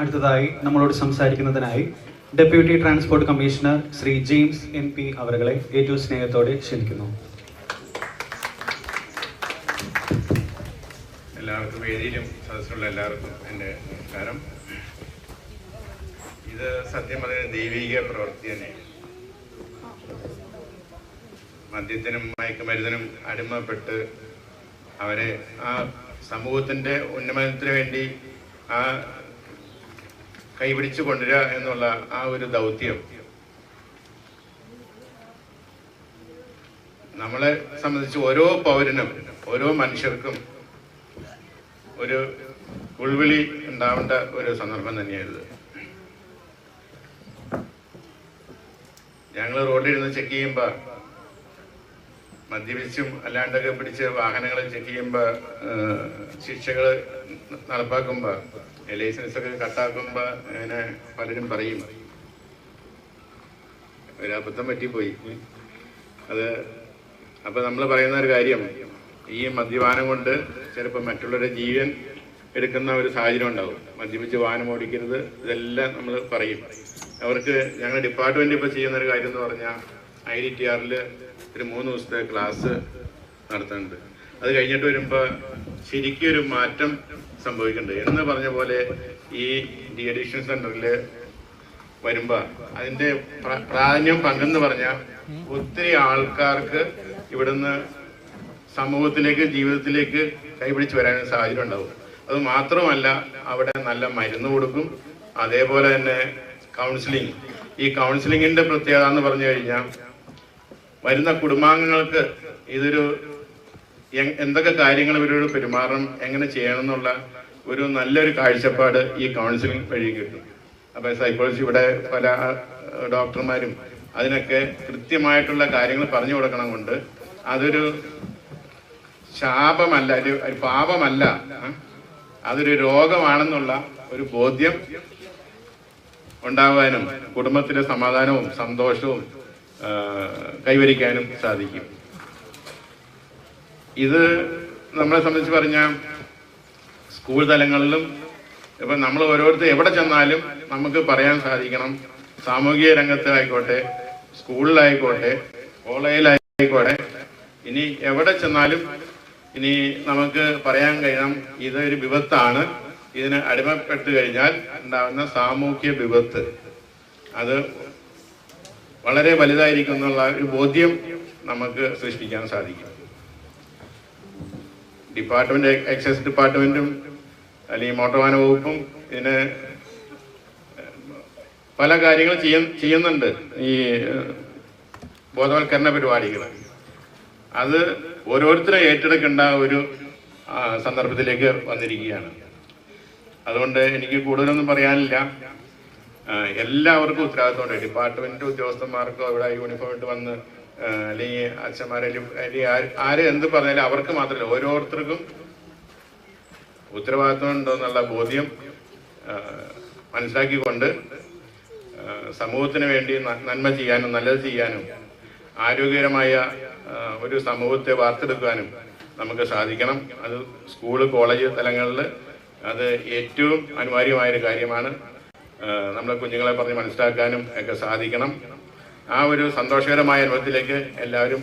അടുത്തതായി നമ്മളോട് സംസാരിക്കുന്നതിനായി deputy transport commissioner Shri James N P അവരുകളെ ഏറ്റവും സ്നേഹത്തോടെ ക്ഷണിക്കുന്നു. എല്ലാവർക്കും വേദിയിലും സദസ്സിലുള്ള എല്ലാവർക്കും എന്റെ നമസ്കാരം. ഇത് സത്യം പറഞ്ഞ ദൈവിക പ്രവൃത്തി തന്നെയാണ്. മദ്യത്തിനും മയക്കുമരുന്നിനും അടിമപ്പെട്ട് അവരെ ആ സമൂഹത്തിന്റെ ഉന്നമനത്തിന് വേണ്ടി ആ കൈപിടിച്ചു കൊണ്ടുവരിക എന്നുള്ള ആ ഒരു ദൗത്യം. നമ്മളെ സംബന്ധിച്ച് ഓരോ പൗരനും ഓരോ മനുഷ്യർക്കും ഒരു ഉൾവിളി ഉണ്ടാവേണ്ട ഒരു സന്ദർഭം തന്നെയായിരുന്നു. ഞങ്ങൾ റോഡിൽ ഇരുന്ന് ചെക്ക് ചെയ്യുമ്പോൾ മദ്യപിച്ചും അല്ലാണ്ടൊക്കെ പിടിച്ച് വാഹനങ്ങൾ ചെക്ക് ചെയ്യുമ്പോൾ ശിക്ഷകൾ നടപ്പാക്കുമ്പോൾ ലൈസൻസ് ഒക്കെ കട്ടാക്കുമ്പോൾ അങ്ങനെ പലരും പറയും. ഒരു അബദ്ധം പറ്റിപ്പോയി. അത് അപ്പോൾ നമ്മൾ പറയുന്ന ഒരു കാര്യം ഈ മദ്യപാനം കൊണ്ട് ചിലപ്പോൾ മറ്റുള്ളവരുടെ ജീവൻ എടുക്കുന്ന ഒരു സാഹചര്യം ഉണ്ടാവും. മദ്യപിച്ച് വാഹനം ഓടിക്കരുത് ഇതെല്ലാം നമ്മൾ പറയും. അവർക്ക് ഞങ്ങളുടെ ഡിപ്പാർട്ട്മെന്റ് ഇപ്പോൾ ചെയ്യുന്ന ഒരു കാര്യം എന്ന് പറഞ്ഞാൽ ഐ ഡി ടി ആറിൽ ഒരു മൂന്ന് ദിവസത്തെ ക്ലാസ് നടത്തുന്നുണ്ട് അത് കഴിഞ്ഞിട്ട് വരുമ്പോൾ ശരിക്കും ഒരു മാറ്റം സംഭവിക്കുന്നുണ്ട്. എന്ന് പറഞ്ഞ പോലെ ഈ ഡി അഡിക്ഷൻ സെന്ററിൽ വരുമ്പോ അതിന്റെ പ്ര- പ്രാധാന്യം പങ്കെന്ന് പറഞ്ഞാൽ ഒത്തിരി ആൾക്കാർക്ക് ഇവിടുന്ന് സമൂഹത്തിലേക്ക് ജീവിതത്തിലേക്ക് കൈപിടിച്ച് വരാനും സാഹചര്യം ഉണ്ടാവും. അത് മാത്രമല്ല അവിടെ നല്ല മരുന്ന് കൊടുക്കും. അതേപോലെ തന്നെ കൗൺസിലിംഗ് ഈ കൗൺസിലിങ്ങിന്റെ പ്രത്യേകത എന്ന് പറഞ്ഞു കഴിഞ്ഞാൽ വരുന്ന കുടുംബാംഗങ്ങൾക്ക് ഇതൊരു എന്തൊക്കെ കാര്യങ്ങൾ ഇവരോട് പെരുമാറണം എങ്ങനെ ചെയ്യണം എന്നുള്ള ഒരു നല്ലൊരു കാഴ്ചപ്പാട് ഈ കൗൺസിലിംഗ് വഴി കിട്ടും. അപ്പൊ സൈക്കോളജി ഇവിടെ പല ഡോക്ടർമാരും അതിനൊക്കെ കൃത്യമായിട്ടുള്ള കാര്യങ്ങൾ പറഞ്ഞു കൊടുക്കണം കൊണ്ട് അതൊരു ശാപമല്ല ഒരു പാപമല്ല അതൊരു രോഗമാണെന്നുള്ള ഒരു ബോധ്യം ഉണ്ടാവാനും കുടുംബത്തിലെ സമാധാനവും സന്തോഷവും കൈവരിക്കാനും സാധിക്കും. ഇത് നമ്മളെ സംബന്ധിച്ച് പറഞ്ഞ സ്കൂൾ തലങ്ങളിലും ഇപ്പം നമ്മൾ ഓരോരുത്തർ എവിടെ ചെന്നാലും നമുക്ക് പറയാൻ സാധിക്കണം. സാമൂഹിക രംഗത്ത് ആയിക്കോട്ടെ സ്കൂളിലായിക്കോട്ടെ കോളേജിലായിക്കോട്ടെ ഇനി എവിടെ ചെന്നാലും ഇനി നമുക്ക് പറയാൻ കഴിയണം ഇതൊരു വിപത്താണ്. ഇതിന് അടിമപ്പെട്ട് കഴിഞ്ഞാൽ ഉണ്ടാകുന്ന സാമൂഹ്യ വിപത്ത്. അത് വളരെ വലുതായിരിക്കും എന്നുള്ള ഒരു ബോധ്യം നമുക്ക് സൃഷ്ടിക്കാൻ സാധിക്കും. ഡിപ്പാർട്ട്മെന്റ് എക്സൈസ് ഡിപ്പാർട്ട്മെന്റും അല്ലെങ്കിൽ മോട്ടോർ വകുപ്പും ഇതിന് പല കാര്യങ്ങൾ ചെയ്യ ചെയ്യുന്നുണ്ട് ഈ ബോധവൽക്കരണ പരിപാടികൾ. അത് ഓരോരുത്തരും ഏറ്റെടുക്കേണ്ട ഒരു സന്ദർഭത്തിലേക്ക് വന്നിരിക്കുകയാണ്. അതുകൊണ്ട് എനിക്ക് കൂടുതലൊന്നും പറയാനില്ല. എല്ലാവർക്കും ഉത്തരവാദിത്തമുണ്ട്. ഡിപ്പാർട്ട്മെന്റ് ഉദ്യോഗസ്ഥന്മാർക്കോ ഇവിടെ യൂണിഫോം ഇട്ട് വന്ന് അല്ലെങ്കിൽ അച്ഛന്മാരെ അല്ലെങ്കിൽ ആര് എന്ത് പറഞ്ഞാലും അവർക്ക് മാത്രമല്ല ഓരോരുത്തർക്കും ഉത്തരവാദിത്വം ഉണ്ടെന്നുള്ള ബോധ്യം മനസ്സിലാക്കിക്കൊണ്ട് സമൂഹത്തിന് വേണ്ടി നന്മ ചെയ്യാനും നല്ലത് ചെയ്യാനും ആരോഗ്യകരമായ ഒരു സമൂഹത്തെ വാർത്തെടുക്കാനും നമുക്ക് സാധിക്കണം. അത് സ്കൂൾ കോളേജ് തലങ്ങളിൽ അത് ഏറ്റവും അനിവാര്യമായൊരു കാര്യമാണ്. നമ്മുടെ കുഞ്ഞുങ്ങളെ പറഞ്ഞ് മനസ്സിലാക്കാനും ഒക്കെ സാധിക്കണം. ആ ഒരു സന്തോഷകരമായ അനുഭവത്തിലേക്ക് എല്ലാവരും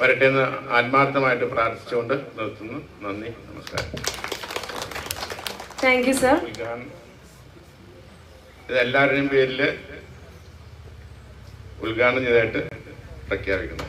വരട്ടെ എന്ന് ആത്മാർത്ഥമായിട്ട് പ്രാർത്ഥിച്ചുകൊണ്ട് നിർത്തുന്നു. നന്ദി നമസ്കാരം. താങ്ക് യു സർ ഇത് ഇതെല്ലാവരുടെയും പേരിൽ ഉദ്ഘാടനം ചെയ്തായിട്ട് പ്രഖ്യാപിക്കുന്നു.